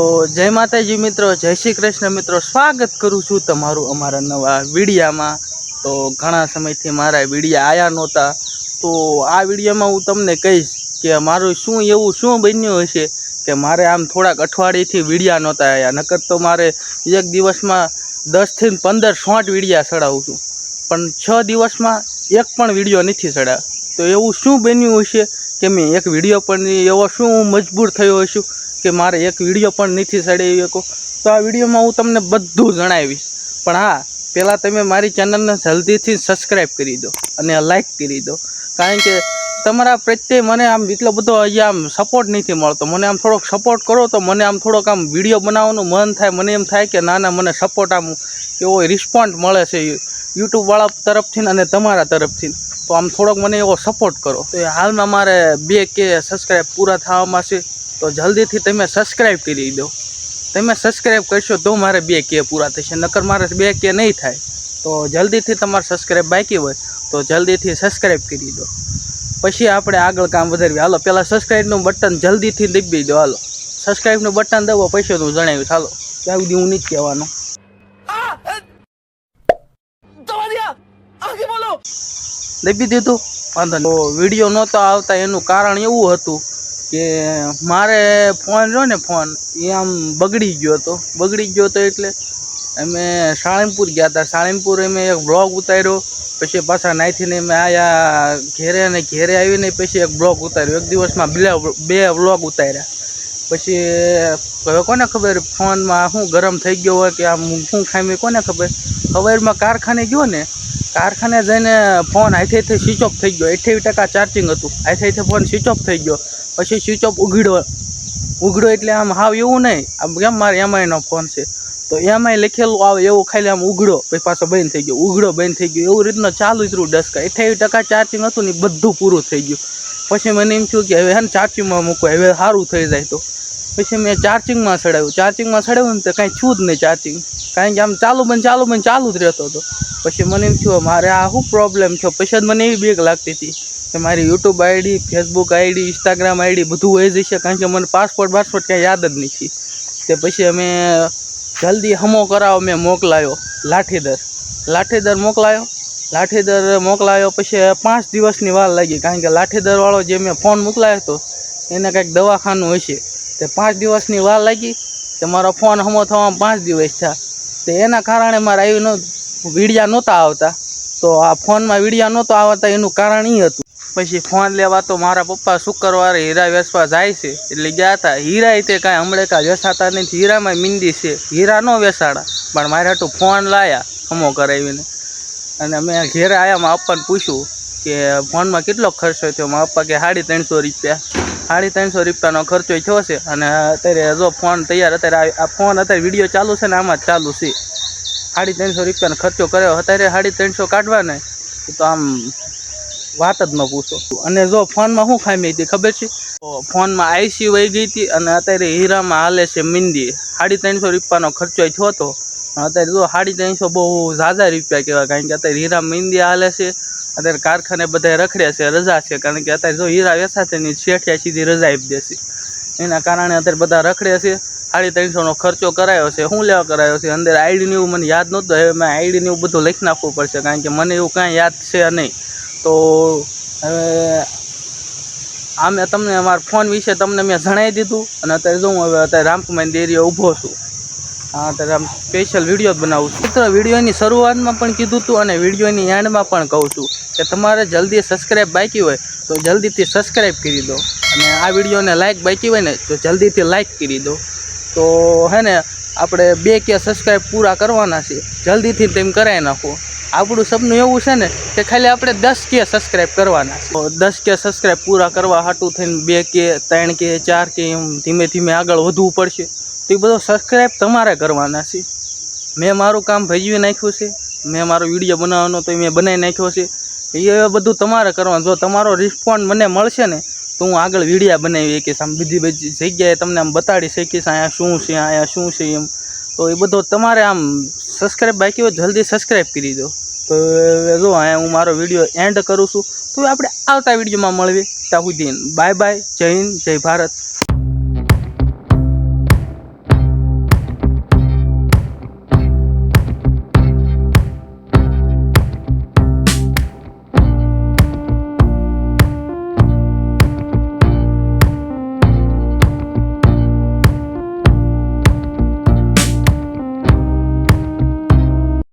તો જય માતાજી મિત્રો, જય શ્રી કૃષ્ણ મિત્રો, સ્વાગત કરું છું તમારું અમારા નવા વિડીયામાં. તો ઘણા સમયથી મારા વિડીયા આવ્યા નહોતા. તો આ વિડીયામાં હું તમને કહીશ કે મારું શું એવું શું બન્યું હશે કે મારે આમ થોડાક અઠવાડિયેથી વિડીયા નહોતા આવ્યા નકર તો મારે એક દિવસમાં દસથી પંદર શોર્ટ વિડીયા ચડાવું છું. પણ છ દિવસમાં એક પણ વીડિયો નથી ચડાવ તો એવું શું બન્યું હશે કે મેં એક વીડિયો પણ એવો શું હું મજબૂર થયો હશું કે મારે એક વીડિયો પણ નથી સડાવી શકો તો આ વિડીયોમાં હું તમને બધું જણાવીશ. પણ હા પહેલાં તમે મારી ચેનલને જલ્દીથી સબસ્ક્રાઈબ કરી દો અને લાઈક કરી દો. કારણ કે તમારા પ્રત્યે મને આમ એટલો બધો અહીંયા આમ સપોર્ટ નથી મળતો. મને આમ થોડોક સપોર્ટ કરો તો મને આમ થોડોક આમ વીડિયો બનાવવાનું મન થાય, મને એમ થાય કે ના ના મને સપોર્ટ આમ એવો રિસ્પોન્સ મળે છે યુટ્યુબવાળા તરફથી અને તમારા તરફથી તો આમ થોડોક મને એવો સપોર્ટ કરો. તો હાલમાં મારે બે કે સબસ્ક્રાઈબ પૂરા થવામાં છે. તો જલ્દીથી તમે સબસ્ક્રાઈબ કરી દો. તમે સબસ્ક્રાઈબ કરશો તો મારે બે કે પૂરા થશે. નકર મારે બે કે નહીં થાય. તો જલ્દીથી તમારે સબસ્ક્રાઈબ બાકી હોય તો જલ્દીથી સબસ્ક્રાઈબ કરી દો. પછી આપણે આગળ કામ વધારવી. હાલો પહેલાં સબસ્ક્રાઈબનું બટન જલ્દીથી દબાવી દો. હાલો સબસ્ક્રાઈબનું બટન દબો તું હું જણાવીશ. હાલો ત્યાં સુધી હું નહીં કહેવાનું. દબી દીધું. વાંધો નહીં. વીડિયો નહોતો આવતા, એનું કારણ એવું હતું કે મારે ફોન રહ્યો ને ફોન, એ આમ બગડી ગયો હતો. બગડી ગયો હતો એટલે અમે સાળીમપુર ગયા હતા. સાળીમપુર અમે એક બ્લોગ ઉતાર્યો, પછી પાછા નાઈથીને અમે આયા ઘેરે ને ઘેરે આવીને પછી એક બ્લોગ ઉતાર્યો. એક દિવસમાં બે બે બ્લોગ ઉતાર્યા. પછી હવે કોને ખબર ફોનમાં શું ગરમ થઈ ગયો હોય કે આમ શું ખામી કોને ખબર? ખબરમાં કારખાને ગયો ને કારખાને જઈને ફોન હાથે અહીંથી સ્વિચ ઓફ થઈ ગયો. અઠ્યાવીસ ટકા ચાર્જિંગ હતું. હાથે અહીંથી ફોન સ્વિચ ઓફ થઈ ગયો. પછી સ્વિચ ઓફ ઉઘડ્યો. ઉઘડ્યો એટલે આમ હાવ એવું નહીં. આમ કેમ મારે એમઆઈનો ફોન છે? તો એમાંય લખેલું આવે એવું ખાલી આમ ઉઘડો પછી પાછો બંધ થઈ ગયો. ઉઘડો બંધ થઈ ગયો. એવું રીતનો ચાલુ રહ્યું ડસકા અઠ્યાવીસ ટકા ચાર્જિંગ હતું ને બધું પૂરું થઈ ગયું. પછી મને એમ થયું કે હવે હે ને ચાર્જિંગમાં મૂકો. હવે સારું થઈ જાય તો. પછી મેં ચાર્જિંગમાં ચડાવ્યું ચાર્જિંગમાં ચડાવ્યું ને તો કાંઈ છું જ નહીં ચાર્જિંગ. કારણ કે આમ ચાલુ બંધ ચાલુ બંધ ચાલુ જ રહેતો હતો. પછી મને એમ થયું, મારે આ શું પ્રોબ્લેમ થયો? પછી જ મને એવી બેગ લાગતી હતી કે મારી YouTube ID Facebook ID Instagram ID બધું હોય જશે કારણ કે મને પાસપોર્ટ પાસપોર્ટ કાંઈ યાદ જ નથી. તે પછી અમે જલ્દી હમો કરાવો મેં મોકલાયો લાઠીદર. લાઠીદર મોકલાયો. લાઠીદર મોકલાયો પછી પાંચ દિવસની વાર લાગી. કારણ કે લાઠીદરવાળો જે મેં ફોન મોકલાયો હતો, એને કાંઈક દવાખાનું હશે. તે પાંચ દિવસની વાર લાગી તે મારો ફોન હમો થવામાં પાંચ દિવસ થયા. તે એના કારણે મારે આવ્યું વીડિયા નહોતા આવતા. તો આ ફોનમાં વીડિયા નહોતો આવતા, એનું કારણ એ હતું. પછી ફોન લેવા તો મારા પપ્પા શુક્રવારે હીરા વેસવા જાય છે. એટલે ગયા હતા. હીરા તે કાંઈ હમણાં કાંઈ વેસાતા નથી હીરામાં મિંદી છે. હીરા ન વેસાડા પણ મારે હાટું ફોન લાયા હમો કરાવીને. અને અમે ઘેરે આવ્યા મારા પપ્પાને પૂછ્યું કે ફોનમાં કેટલો ખર્ચો થયો? મારા પપ્પા કે સાડી ત્રણસો રૂપિયા. સાડી ત્રણસો રૂપિયાનો ખર્ચો થયો છે અને અત્યારે જો ફોન તૈયાર અત્યારે આ ફોન અત્યારે વીડિયો ચાલુ છે ને આમાં જ ચાલુ છે. સાડી ત્રણસો રૂપિયાનો ખર્ચો કર્યો. અત્યારે સાડી ત્રણસો કાઢવા ને તો આમ વાત જ ન પૂછો. અને જો ફોનમાં શું ખામી હતી ખબર છે? ફોનમાં આઈસી વહી ગઈ હતી અને અત્યારે હીરામાં હાલે છે મિંદી સાડી ત્રણસો રૂપિયાનો ખર્ચો થયો હતો. અત્યારે જો સાડી ત્રણસો બહુ ઝાઝા રૂપિયા કહેવાય. કારણ કે અત્યારે હીરા મિંદી હાલે છે. અત્યારે કારખાને બધા રખડ્યા છે, રજા છે, કારણ કે અત્યારે જો હીરા વેચાશે ની શેઠિયા સીધી રજા આપી દેશે. એના કારણે અત્યારે બધા રખડ્યા છે, સાડી ત્રણસોનો ખર્ચો કરાયો છે શું લેવા કરાયો છે, અંદર આઈડીને એવું મને યાદ નહોતું, હવે મેં આઈડીને એવું બધું લખી નાખવું પડશે, કારણ કે મને એવું કાંઈ યાદ છે નહીં. તો હવે આ મેં તમને, અમારા ફોન વિશે તમને મેં જણાવી દીધું, અને અત્યારે જો હું હવે અત્યારે રામકુમાર ડેરીએ ઊભો છું. હા અત્યારે આમ સ્પેશિયલ વીડિયો જ બનાવું છું. મિત્રો, વિડીયોની શરૂઆતમાં પણ કીધું હતું અને વિડીયોની એન્ડમાં પણ કહું છું કે તમારે જલ્દી સબસ્ક્રાઈબ બાકી હોય તો જલ્દીથી સબસ્ક્રાઈબ કરી દો અને આ વિડીયોને લાઇક બાકી હોય ને તો જલ્દીથી લાઇક કરી દો. તો હે ને, આપણે બે કે સબસ્ક્રાઈબ પૂરા કરવાના છે. જલ્દીથી તેમ કરાવી નાખો. આપણું સપનું એવું છે ને કે ખાલી આપણે દસ કે સબસ્ક્રાઈબ કરવાના છે. દસ કે સબસ્ક્રાઈબ પૂરા કરવા હાટું થઈને બે કે, ત્રણ કે, ચાર કે એમ ધીમે ધીમે આગળ વધવું પડશે. તો એ બધો સબસ્ક્રાઈબ તમારે કરવાના છે. મેં મારું કામ ભજવી નાખ્યું છે. મેં મારો વીડિયો બનાવવાનો તો મેં બનાવી નાખ્યો છે. એ બધું તમારે કરવાનું. જો તમારો રિસ્પોન્સ મને મળશે ને, તો હું આગળ વિડીયા બનાવી શકીશ. આમ બીજી બધી જગ્યાએ તમને આમ બતાડી શકીશ અહીંયા શું છે, અહીંયા શું છે એમ. તો એ બધો તમારે આમ સબસ્ક્રાઈબ બાકી હોય જલ્દી સબસ્ક્રાઈબ કરી દો. તો જો અહીંયા હું મારો વીડિયો એન્ડ કરું છું. તો આપણે આવતા વિડીયોમાં મળીએ. ત્યાં સુધી બાય બાય જય હિન્દ, જય ભારત.